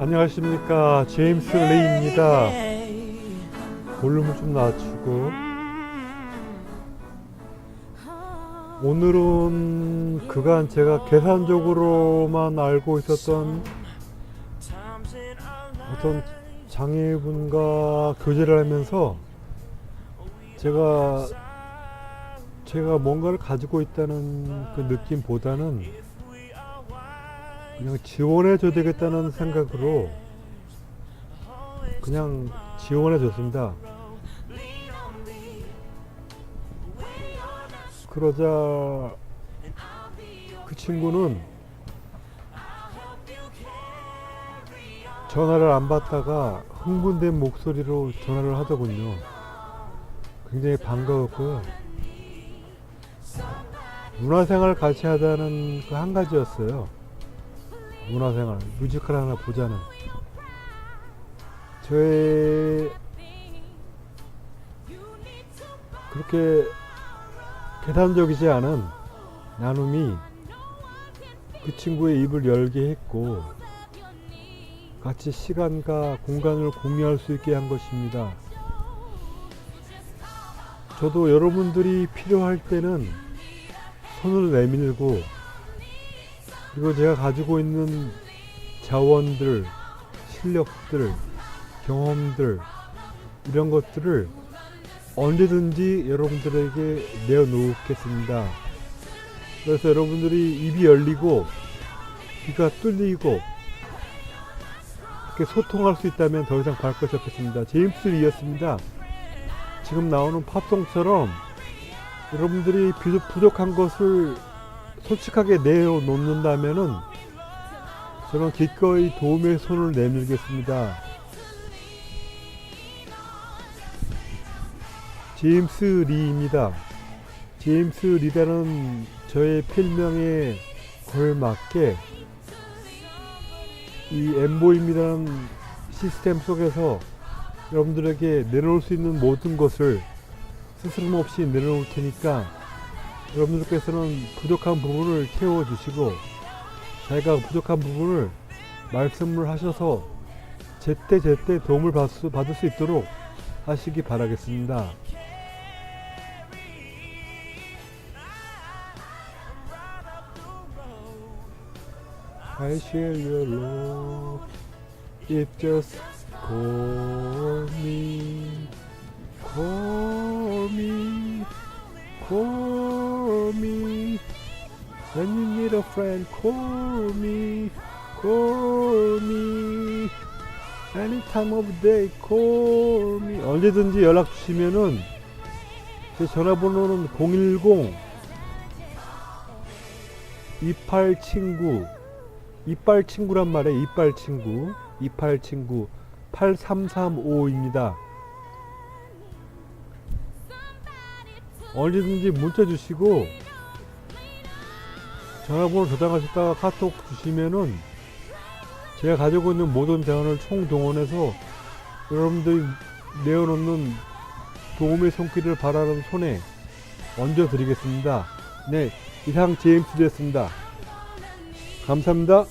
안녕하십니까. 제임스 레이입니다. 볼륨을 좀 낮추고. 오늘은 그간 제가 계산적으로만 알고 있었던 어떤 장애분과 교제를 하면서 제가 제가 뭔가를 가지고 있다는 그 느낌보다는 그냥 지원해 줘야 되겠다는 생각으로 그냥 지원해 줬습니다. 그러자 그 친구는 전화를 안 받다가 흥분된 목소리로 전화를 하더군요. 굉장히 반가웠고요. 문화생활 같이 하자는 그 한 가지였어요. 문화생활, 뮤지컬 하나 보자는. 저의 그렇게 계산적이지 않은 나눔이 그 친구의 입을 열게 했고 같이 시간과 공간을 공유할 수 있게 한 것입니다. 저도 여러분들이 필요할 때는 손을 내밀고 그리고 제가 가지고 있는 자원들, 실력들, 경험들 이런 것들을 언제든지 여러분들에게 내어놓겠습니다. 그래서 여러분들이 입이 열리고 귀가 뚫리고 이렇게 소통할 수 있다면 더 이상 바랄 것이 없겠습니다. 제임스 리였습니다. 지금 나오는 팝송처럼 여러분들이 부족한 것을 솔직하게 내어놓는다면은 저는 기꺼이 도움의 손을 내밀겠습니다. 제임스 리입니다. 제임스 리라는 저의 필명에 걸맞게 이 엠보입니다는 시스템 속에서 여러분들에게 내려올 수 있는 모든 것을 스스럼 없이 내려놓을 테니까 여러분들께서는 부족한 부분을 채워주시고 자기가 부족한 부분을 말씀을 하셔서 제때 제때 도움을 받을 수, 있도록 하시기 바라겠습니다. I share me. When you need a friend, call me, call me. Any time of day, call me. 언제든지 연락 주시면은 제 전화번호는 010 28 친구 이빨 친구란 말에 이빨 친구, 이빨 친구 8335입니다. 언제든지 문자 주시고 전화번호 저장하셨다가 카톡 주시면은 제가 가지고 있는 모든 자원을 총동원해서 여러분들이 내어놓는 도움의 손길을 바라는 손에 얹어 드리겠습니다. 네, 이상 제임스였습니다. 감사합니다.